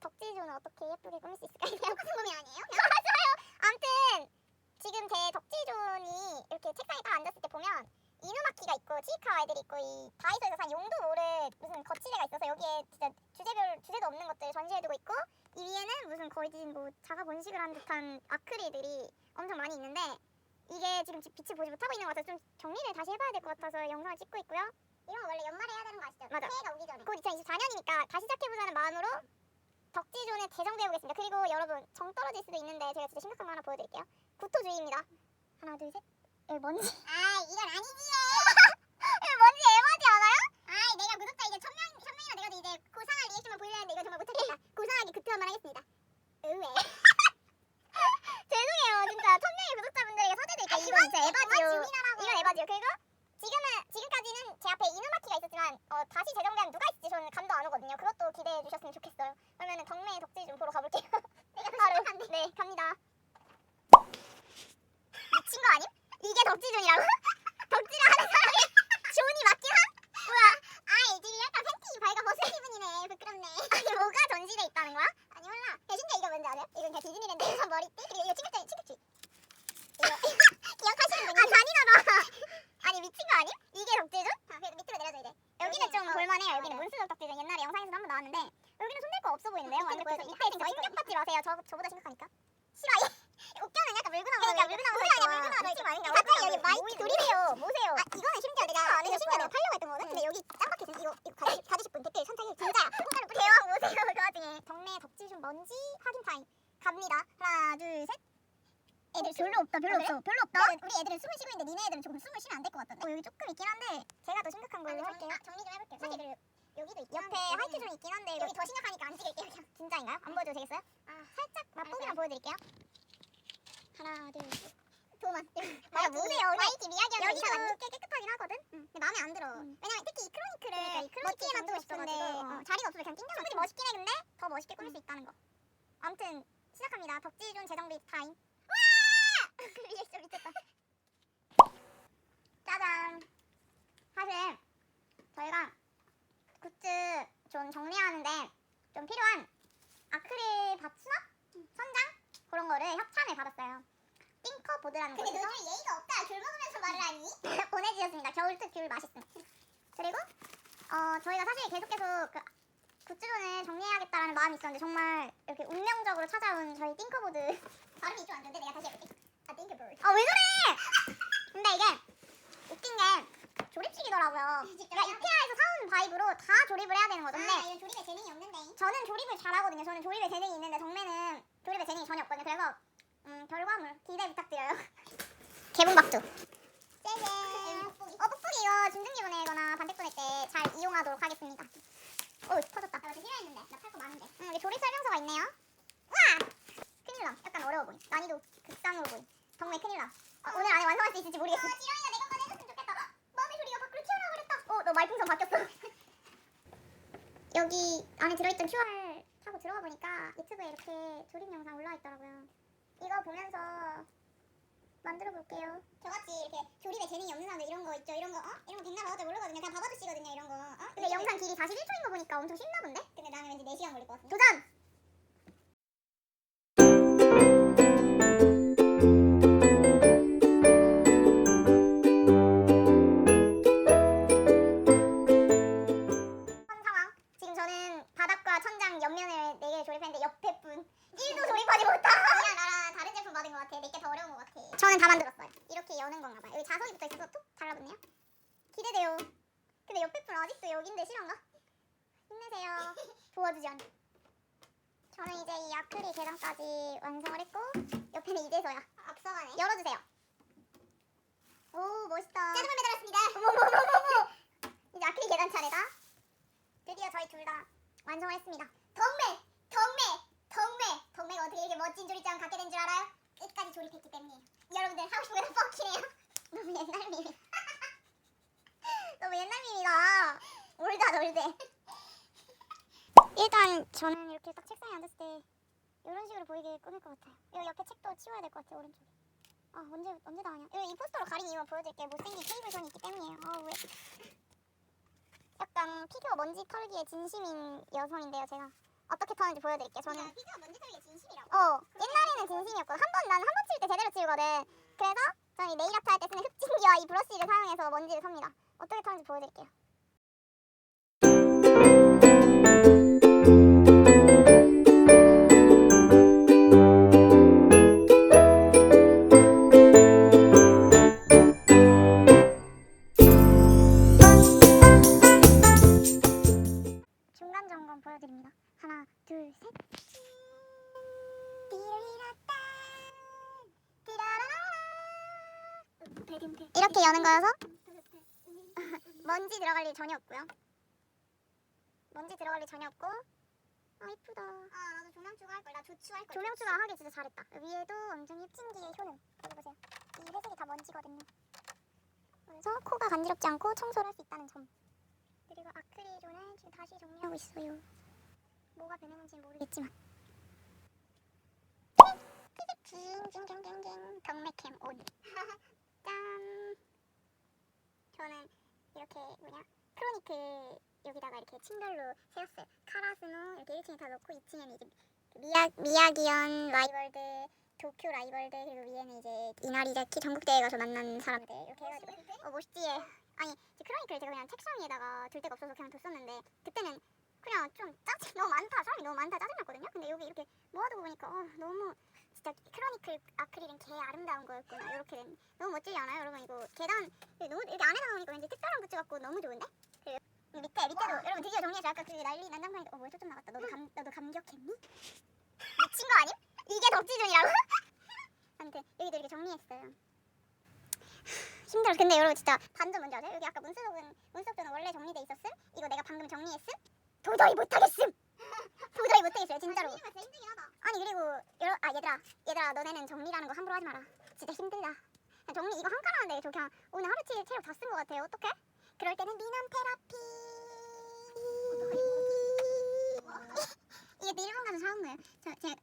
덕지존을 어떻게 예쁘게 꾸밀 수 있을까요? 똑같은 고민 아니에요? 맞아요. 아무튼 지금 제 덕지존이 이렇게 책상에 딱 앉았을 때 보면 이누마키가 있고 치이카 애들이 있고 이 다이소에서 산 용도 모를 무슨 거치대가 있어서 여기에 진짜 주제별 주제도 없는 것들 전시해두고 있고 이 위에는 무슨 거의 뭐 자가 번식을 한 듯한 아크릴들이 엄청 많이 있는데 이게 지금 빛을 보지 못하고 있는 것 같아서 좀 정리를 다시 해봐야 될 것 같아서 영상을 찍고 있고요. 이건 원래 연말에 해야 되는 거 아시죠? 맞아. 새해가 오기 전에. 곧 2024년이니까 다시 시작해보자는 마음으로 덕지존에 재정비해보겠습니다. 그리고 여러분 정 떨어질 수도 있는데 제가 진짜 심각한 거 하나 보여드릴게요. 구토주의입니다. 하나 둘 셋. 여기 먼지. 아 이건 아니지. 여기 먼지 에바지 않아요? 아 내가 구독자 이제 천명 천명이나 돼가지고 이제 고상한 리액션만 보이려는데 이거 정말 못하겠다. 고상하게 구토 한번 하겠습니다. 의외. 죄송해요 진짜 천명의 구독자분들에게 사죄드릴게요. 이건 진짜 에바지요. 이건 에바지요. 그리고 지금은 지금까지는 제 앞에 이누마키가 있었지만 어, 다시 재정비하면 누가 있을지 저는 감도 안 오거든요. 그것도 기대해 주셨으면 좋겠어요. 그러면은 덕매의 덕질 좀 보러 가볼게요. 바로 네 갑니다. 미친 거 아님? 이게 덕지존이라고? 덕질을 하는 사람이 존이 맞긴 함? 뭐야? 아이 지금 약간 팬티 발가 벗은 기분이네. 부끄럽네. 아니 뭐가 전시돼 있다는 거야? 아니 몰라. 야 진짜 이거 뭔지 아세요? 이건 그냥 디즈니랜드에서 머리띠 아닌가? 갑자기 여기 마이크 돌이래요. 뭐세요? 아 이거는 심지어 내가 이거 심지어 내가 팔려고 했던 거거든. 근데 여기 있어. 이거 이거 가지- 가지실 분 댓글 선착해. 진짜야. 공짜로 뿌려. 대왕 뭐세요? 그 와중에 정내 덕질존 먼지 확인 타임 갑니다. 하나 둘 셋. 애들 별로 없다. 별로 없어. 별로 없다. 우리 애들은 숨을 쉬고 있는데 니네 애들은 조금 숨을 쉬면 안 될 것 같던데. 어, 여기 조금 있긴 한데 제가 더 심각한 걸로 할게요. 정리 좀 해볼게요. 사실 그 여기도 있긴 옆에 화이트 존이 있긴 한데 여기 더 심각하니까 안 찍을게요. 그냥. 진짜인가요? 안 보여도 되겠어요? 아 살짝 맛보기만 보여드릴게요. 하나 둘 셋. 도만. 맞아 뭐세요? 마이키 미야기하는 여기도 꽤 깨끗하긴 하거든. 근데 마음에 안 들어. 왜냐면 특히 이 크로니크를 멋지게만 두고 싶은데 어, 자리가 없어서 그냥 낑겨서 충분히 멋있긴 해 근데 더 멋있게 꾸밀 수 있다는 거. 아무튼 시작합니다. 덕지존 재정비 타임. 와! 리액션 미쳤다. 짜잔. 사실 저희가 굿즈 좀 정리하는데 좀 필요한 아크릴 바츠나 선장 그런 거를 협찬을 받았어요. 띵커보드라는 근데 너좀 예의가 없다. 귤 먹으면서 말을 하니? 보내주셨습니다. 겨울 특 귤 맛있음. 그리고 어 저희가 사실 계속해서 그 굿즈존을 정리해야겠다라는 마음이 있었는데 정말 이렇게 운명적으로 찾아온 저희 띵커보드 발음이 좀 안 좋은데 내가 다시 해볼게. 아, 띵크볼. 아왜 그래? 근데 이게 웃긴 게 조립식이더라고요. 진짜요? 그러니까 이케아에서 사온 바이브로 다 조립을 해야 되는 거던데 아, 이건 조립에 재능이 없는데. 저는 조립을 잘하거든요. 저는 조립에 재능이 있는데 정매는 조립에 재능이 전혀 없거든요. 그래서 음, 결과물 기대 부탁드려요. 개봉박두. 짜잔. 어 뽁뽁이 이거 중등기 보내거나 반대 보낼 때 잘 이용하도록 하겠습니다. 오 터졌다. 나 어제 싫어했는데. 나 팔 거 많은데. 음, 여기 조립 설명서가 있네요. 와! 큰일 나. 약간 어려워 보인. 난이도 극상으로 보인. 정말 큰일 나. 어, 오늘 안에 완성할 수 있을지 모르겠어. 아, 지렁이가 내가 꺼내줬으면 좋겠다. 어? 마음의 소리가 밖으로 튀어나와 버렸다. 어, 너 말풍선 바뀌었어. 여기 안에 들어있던 QR 타고 들어가 보니까 유튜브에 이렇게 조립 영상 올라와 있더라고요. 이거 보면서 만들어 볼게요. 저같이 이렇게 조립에 재능이 없는 사람들 이런 거 있죠. 이런 거, 어? 이런 거 백날 어제 모르거든요. 그냥 봐봐주시거든요. 이런 거. 어? 근데 영상 길이 41초인 거 보니까 엄청 쉽나 본데? 근데 나는 왠지 4시간 걸릴 것 같은데. 도전! 여긴데 실화인가? 힘내세요. 도와주지 않. 저는 이제 이 아크릴 계단까지 완성을 했고 옆에는 이제서야. 앞서가네. 열어주세요. 오 멋있다. 짜장면 매달았습니다. 어머머머머머. 이제 아크릴 계단 차례다. 드디어 저희 둘 다 완성을 했습니다. 덕매, 덕매, 덕매. 덕매가 어떻게 이렇게 멋진 조립장 갖게 된 줄 알아요? 끝까지 조립했기 때문이에요. 여러분들 하고 싶은 거는 뻑키네요. 너무 옛날 밈이. 너무 옛날 밈이다. 올다 올대. 일단 저는 이렇게 딱 책상에 앉았을 때 이런 식으로 보이게 꾸밀 것 같아요. 여기 옆에 책도 치워야 될 것 같아요 오른쪽에. 아 언제 언제? 여기 이 포스터로 가린 이유가 보여드릴게요. 못생긴 케이블 선이 있기 때문이에요. 아 왜? 약간 피규어 먼지 털기에 진심인 여성인데요, 제가. 어떻게 터는지 보여드릴게요. 저는 피규어 먼지 털기 진심이라고. 어 옛날에는 진심이었고 한번 나는 한 번 칠 때 제대로 치우거든. 그래서 저는 이 네일 아트 할 때 쓰는 흡진기와 이 브러쉬를 사용해서 먼지를 섭니다. 어떻게 터는지 보여드릴게요. 점검 보여드립니다. 하나, 둘, 셋. 이렇게 여는 거여서 먼지 들어갈 일 전혀 없고요. 먼지 들어갈 일 전혀 없고. 아 이쁘다. 아 나도 조명 추가 할 걸. 나 조추 할 걸. 조명 추가 하길 진짜 잘했다. 위에도 완전 흡진기의 효능. 이거 보세요. 이 회색이 다 먼지거든요. 그래서 코가 간지럽지 않고 청소를 할 수 있다는 점. 그리고 아크릴존을 지금 다시 정리하고 있어요. 뭐가 변했는지는 모르겠지만. 징징징징징 덕맥캠 온. 짠. 저는 이렇게 뭐냐 크로니클 여기다가 이렇게 층별로 세웠어요. 카라스노 이렇게 1층에 다 놓고 2층에는 이제 미야 미야기현 라이벌드 도쿄 라이벌드 그리고 위에는 이제 이나리자키 전국대회 가서 만난 사람들 이렇게 해가지고 어 멋있지 아니 크로니클 제가 그냥 책상 위에다가 둘 데가 없어서 그냥 뒀었는데 그때는 그냥 좀 짜증 너무 많다 사람이 너무 많다 짜증났거든요. 근데 여기 이렇게 모아두고 보니까 어, 너무 진짜 크로니클 아크릴은 개 아름다운 거였구나. 이렇게 된 너무 멋지지 않아요? 여러분 이거 계단 너무 여기 안에서 나오니까 왠지 특별한 굿즈 같고 너무 좋은데? 그리고 이 밑에 밑에도 여러분 드디어 정리해서 아까 그 난리 난장판이 어 뭐야 초점 나갔다. 너도 감 너도 감격했니? 미친 거 아님? 이게 덕지존이라고? 아무튼 여기도 이렇게 정리했어요. 힘들어. 근데 여러분 진짜 반전 뭔지 아세요? 여기 아까 문수록은 문수록은 원래 정리돼 있었음. 이거 내가 방금 정리했음. 도저히 못하겠음. 도저히 못하겠어요 진짜로. 아니 그리고 여러 아 얘들아 얘들아 너네는 정리라는 거 함부로 하지 마라. 진짜 힘들다. 그냥 정리 이거 한칸 하는데 저 그냥 오늘 하루 종일 체력 다 쓴 것 같아요. 어떡해? 그럴 때는 미남 테라피. 이게 일본 가서 사온 거예요. 저 제가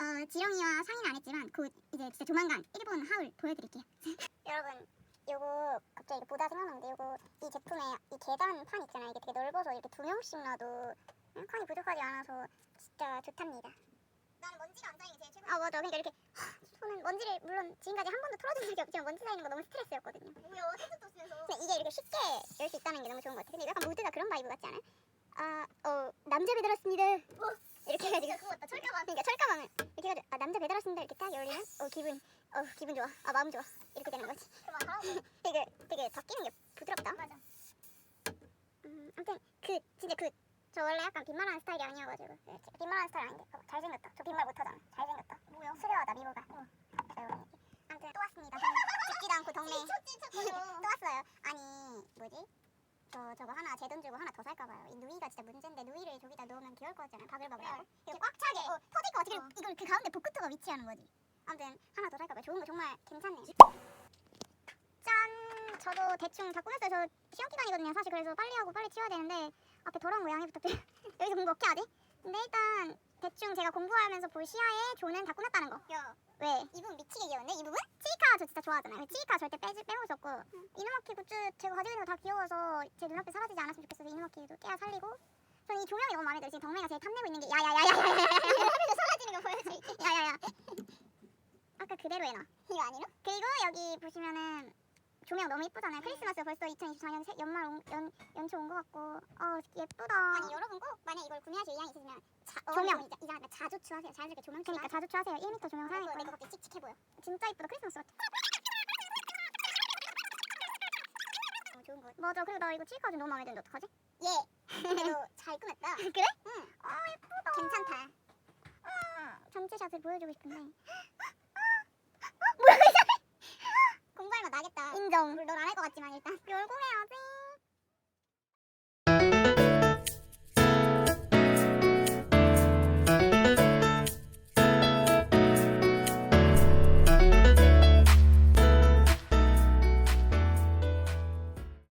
어, 지렁이와 상의는 안 했지만 곧 이제 진짜 조만간 일본 하울 보여드릴게요. 여러분 요거 갑자기 보다 생각났는데 요거 이 제품에 이 계단 판 있잖아요. 이게 되게 넓어서 이렇게 두 명씩 놔도 음, 칸이 부족하지 않아서 진짜 좋답니다. 나는 먼지가 안 쌓이는 게 제일 최고. 아 맞아. 그러니까 이렇게 저는 먼지를 물론 지금까지 한 번도 털어준 적이 없지만 먼지 쌓이는 거 너무 스트레스였거든요. 뭐야 헤드도 쓰면서. 근데 이게 이렇게 쉽게 열 수 있다는 게 너무 좋은 것 같아. 근데 약간 무드가 그런 바이브 같지 않아요? 아, 어, 남자 배달 왔습니다. 이렇게 해가지고. 그거 같다. 철가방. 그러니까 철가방을 이렇게 해가지고 아 남자 배달 왔습니다 이렇게 딱 열리면 어 기분 어 기분 좋아. 아 마음 좋아. 이렇게 되는 거지. 그만 하라고. 되게 되게 바뀌는 게 부드럽다. 맞아. 음 아무튼 그 진짜 그 저 원래 약간 빈말하는 스타일이 아니어가지고. 그, 제- 빈말하는 스타일 아닌데. 봐봐. 잘생겼다. 저 빈말 못하잖아. 잘생겼다. 뭐야? 수려하다 미모가. 어. 아무튼 또 왔습니다. 죽지도 않고 동네 찢었지 또 왔어요. 아니 뭐지? 저 저거 하나 제 돈 주고 하나 더 살까 봐요. 이 누이가 진짜 문제인데 누이를 저기다 넣으면 귀여울 것 같잖아요? 바글바글하고? 이거 꽉 차게. 어, 터질 것 같아. 그리고 이걸 그 가운데 복구토가 위치하는 거지 아무튼 하나 더 살까 봐요 좋은 거 정말 괜찮네요 짠 저도 대충 다 꾸몄어요 저 시험 기간이거든요 사실 그래서 빨리 하고 빨리 치워야 되는데 앞에 더러운 거 양해 부탁드려요 여기서 공부 어떻게 하지? 근데 일단 대충 제가 공부하면서 볼 시야에 조는 다 꾸몄다는 거 야, 왜? 이 부분 미치게 귀여운데? 이 부분? 치이카 저 진짜 좋아하잖아요. 치이카 절대 빼지, 빼먹을 수 없고 이누마키 굿즈 제가 가지고 있는 거 다 귀여워서 제 눈앞에 사라지지 않았으면 좋겠어서 이누마키도 깨야 살리고 저는 이 조명이 너무 마음에 들어요. 지금 덕매가 제일 탐내고 있는 게 야야야야야야야 사라지는 거 보여줄게. 야야야. 아까 그대로 해놔. 이거 아니로? 그리고 여기 보시면은 조명 너무 이쁘잖아요. 크리스마스 벌써 2024년 새, 연말 온, 연, 연초 온 것 같고 어 예쁘다. 아니 여러분 꼭 만약 이걸 구매하실 의향이 있으시면 자, 어, 조명. 이거 이제 이제 자주 추 하세요. 자연스럽게 조명 추 그러니까 자주 추하세요. 1m 조명 내거 사용했거든요. 내거 갑자기 칙칙해 보여. 진짜 이쁘다. 크리스마스 같아. 너무 좋은 거. 맞아. 그리고 나 이거 좀 너무 마음에 드는데 어떡하지? 예. 근데 너잘 꾸몄다. 그래? 응. 아 예쁘다. 괜찮다. 음, 전체 샷을 보여주고 싶은데. 같지만 일단. 열공해야지.